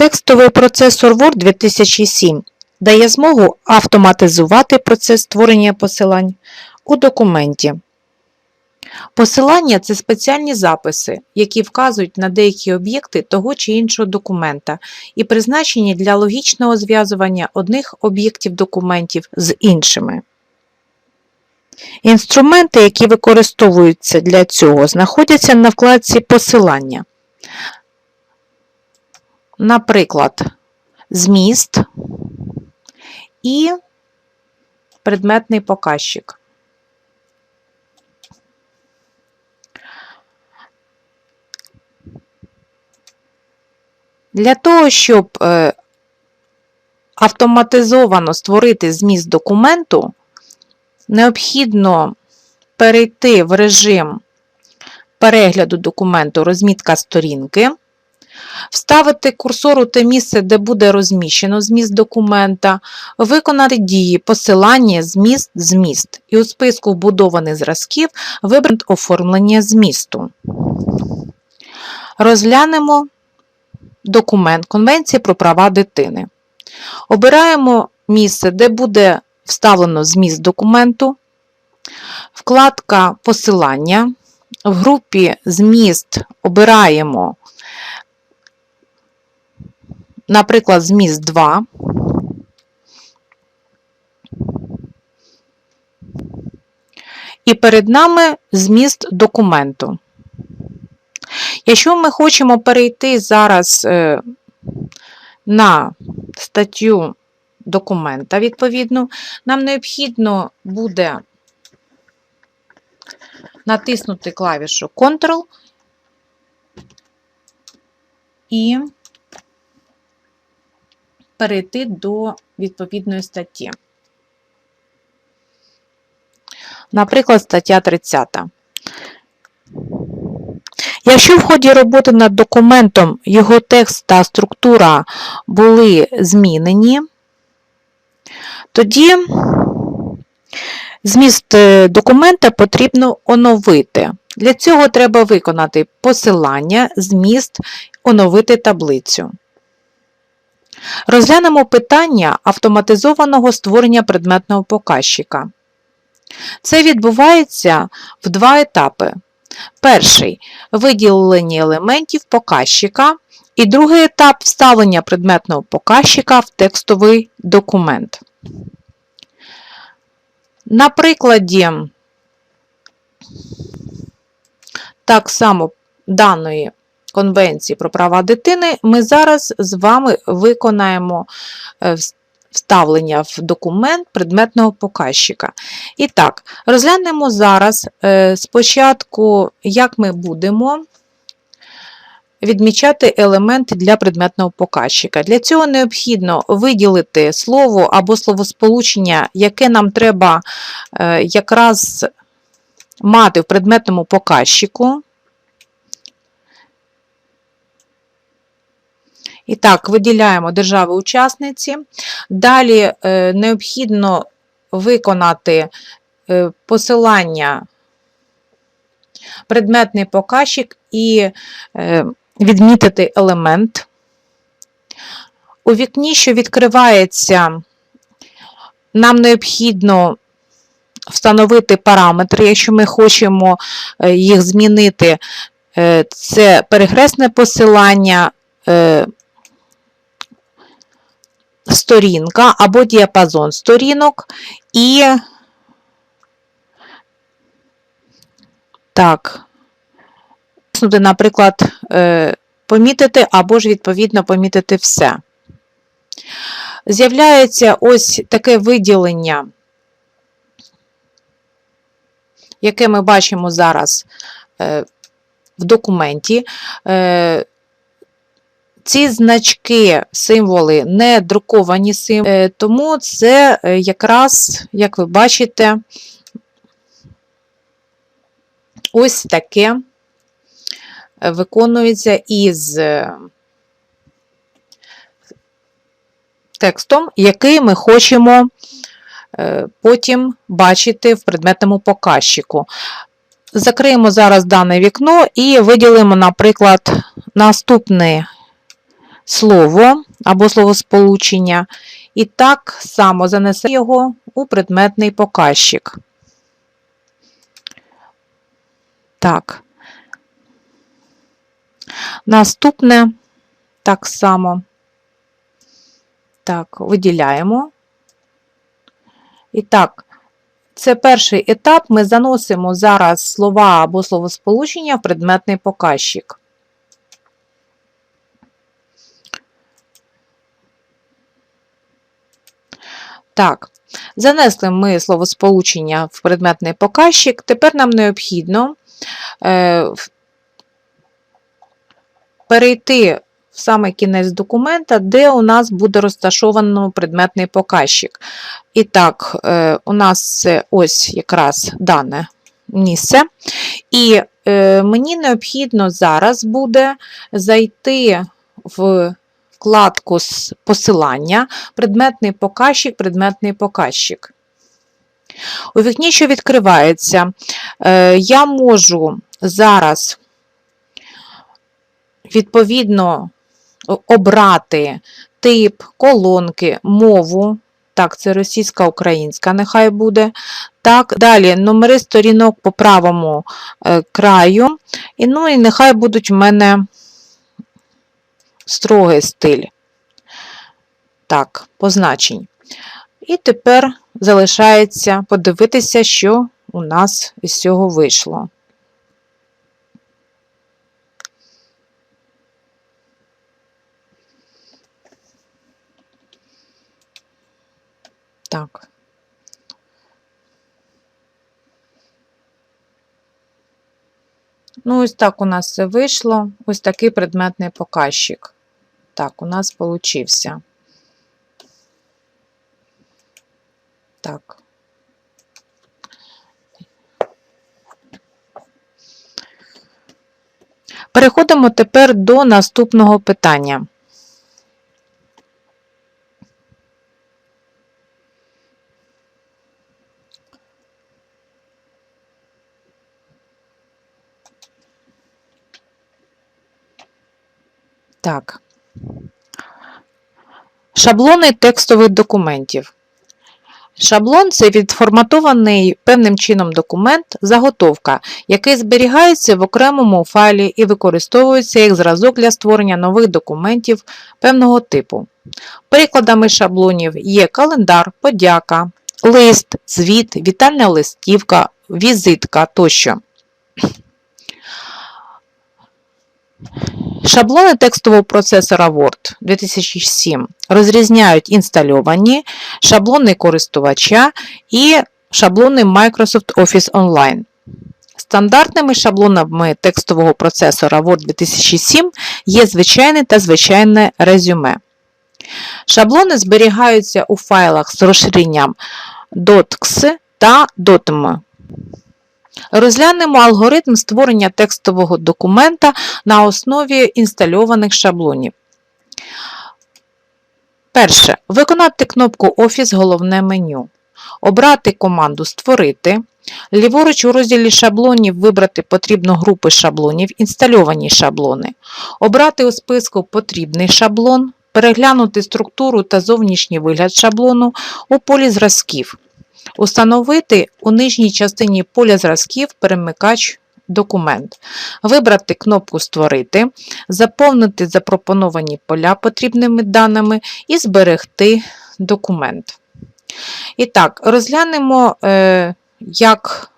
Текстовий процесор Word 2007 дає змогу автоматизувати процес створення посилань у документі. Посилання це спеціальні записи, які вказують на деякі об'єкти того чи іншого документа і призначені для логічного зв'язування одних об'єктів документів з іншими. Інструменти, які використовуються для цього, знаходяться на вкладці Посилання. Наприклад, зміст і предметний показчик. Для того, щоб е, автоматизовано створити зміст документу, необхідно перейти в режим перегляду документу розмітка сторінки, вставити курсор у те місце, де буде розміщено зміст документа, виконати дії посилання зміст зміст і у списку вбудованих зразків вибрати оформлення змісту. Розглянемо документ Конвенції про права дитини. Обираємо місце, де буде вставлено зміст документу, вкладка Посилання. В групі Зміст обираємо, наприклад, зміст 2. І перед нами зміст документу. Якщо ми хочемо перейти зараз е, на статтю документа, відповідно, нам необхідно буде натиснути клавішу Ctrl і перейти до відповідної статті. Наприклад, стаття 30. Якщо в ході роботи над документом його текст та структура були змінені, тоді зміст е, документа потрібно оновити. Для цього треба виконати посилання, зміст, оновити таблицю. Розглянемо питання автоматизованого створення предметного показчика. Це відбувається в два етапи. Перший виділення елементів показчика, і другий етап вставлення предметного показчика в текстовий документ. На прикладі так само даної Конвенції про права дитини ми зараз з вами виконаємо е, вставлення в документ предметного показчика. І так, розглянемо зараз е, спочатку, як ми будемо відмічати елементи для предметного показчика. Для цього необхідно виділити слово або словосполучення, яке нам треба е, якраз мати в предметному показчику. І так, виділяємо держави-учасниці. Далі е, необхідно виконати е, посилання предметний показчик і е, відмітити елемент. У вікні, що відкривається, нам необхідно встановити параметри, якщо ми хочемо е, їх змінити, Е, це перехресне посилання, е, сторінка або діапазон сторінок і так, наприклад, е, помітити або ж, відповідно, помітити все. З'являється ось таке виділення, яке ми бачимо зараз е, в документі. Е, ці значки, символи не друковані символи, тому це е, якраз, як ви бачите, ось таке е, виконується із е, текстом, який ми хочемо потім бачити в предметному показчику. Закриємо зараз дане вікно і виділимо, наприклад, наступний слово або словосполучення, і так само занесе його у предметний показчик. Так. Наступне так само. Так, виділяємо. І так, це перший етап. Ми заносимо зараз слова або словосполучення в предметний показчик. Так, занесли ми словосполучення в предметний показчик. Тепер нам необхідно е, перейти в саме кінець документа, де у нас буде розташовано предметний показчик. І так, е, у нас ось якраз дане місце. І е, мені необхідно зараз буде зайти в вкладку з посилання, предметний показчик, предметний показчик. У вікні, що відкривається, е, я можу зараз відповідно обрати тип, колонки, мову. Так, це російська, українська, нехай буде. Так, далі номери сторінок по правому е, краю. І, ну, і нехай будуть в мене строгий стиль. Так, позначень. І тепер залишається подивитися, що у нас із цього вийшло. Так. Ну, ось так у нас це вийшло. Ось такий предметний показчик. Так, у нас получився. Так. Переходимо тепер до наступного питання. Так. Шаблони текстових документів. Шаблон це відформатований певним чином документ, заготовка, який зберігається в окремому файлі і використовується як зразок для створення нових документів певного типу. Прикладами шаблонів є календар, подяка, лист, звіт, вітальна листівка, візитка тощо. Шаблони текстового процесора Word 2007 розрізняють інстальовані, шаблони користувача і шаблони Microsoft Office Online. Стандартними шаблонами текстового процесора Word 2007 є звичайне та звичайне резюме. Шаблони зберігаються у файлах з розширенням .x та .m. Розглянемо алгоритм створення текстового документа на основі інстальованих шаблонів. Перше. Виконати кнопку Офіс головне меню. Обрати команду Створити. Ліворуч у розділі шаблонів вибрати потрібну групу шаблонів, інстальовані шаблони. Обрати у списку потрібний шаблон. Переглянути структуру та зовнішній вигляд шаблону у полі зразків. Установити у нижній частині поля зразків перемикач документ. Вибрати кнопку Створити, заповнити запропоновані поля потрібними даними і зберегти документ. І так, розглянемо, е, як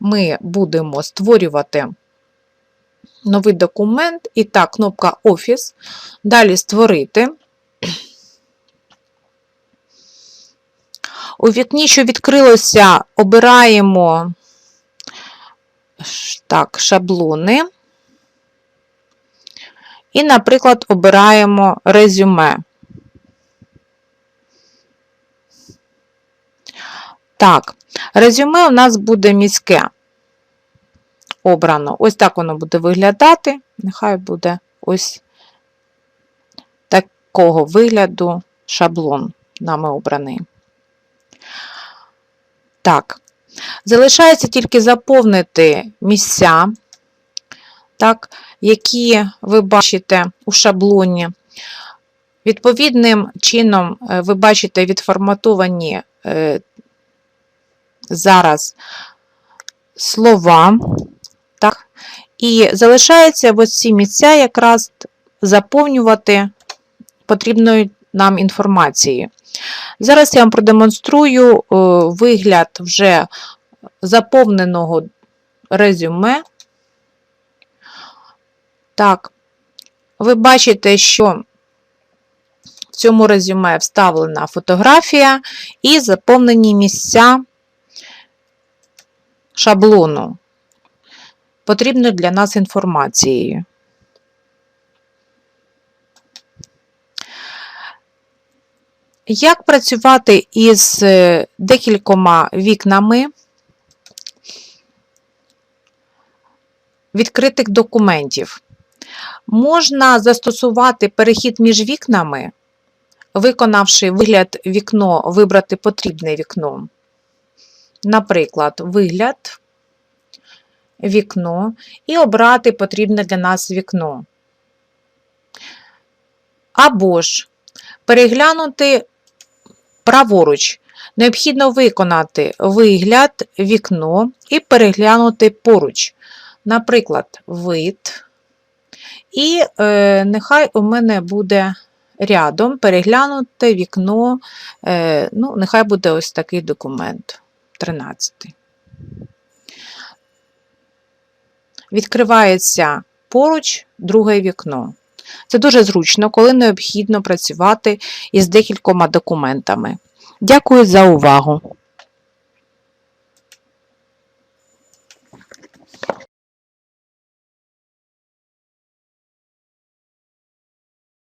ми будемо створювати новий документ. І так, кнопка Офіс. Далі Створити. У вікні, що відкрилося, обираємо так, шаблони. І, наприклад, обираємо резюме. Так, резюме у нас буде міське. Обрано. Ось так воно буде виглядати. Нехай буде ось такого вигляду шаблон нами обраний. Так, залишається тільки заповнити місця. Так, які ви бачите у шаблоні. Відповідним чином е, ви бачите відформатовані е, зараз слова. Так? І залишається в ці місця якраз заповнювати потрібною нам інформацією. Зараз я вам продемонструю е, вигляд вже заповненого резюме. Так, ви бачите, що в цьому резюме вставлена фотографія і заповнені місця шаблону, потрібної для нас інформацією. Як працювати із е, декількома вікнами відкритих документів? Можна застосувати перехід між вікнами, виконавши вигляд вікно, вибрати потрібне вікно. Наприклад, вигляд, вікно і обрати потрібне для нас вікно. Або ж переглянути праворуч. Необхідно виконати вигляд, вікно і переглянути поруч. Наприклад, вид. І е, нехай у мене буде рядом переглянути вікно, е, ну, нехай буде ось такий документ. 13. Відкривається поруч друге вікно. Це дуже зручно, коли необхідно працювати із декількома документами. Дякую за увагу!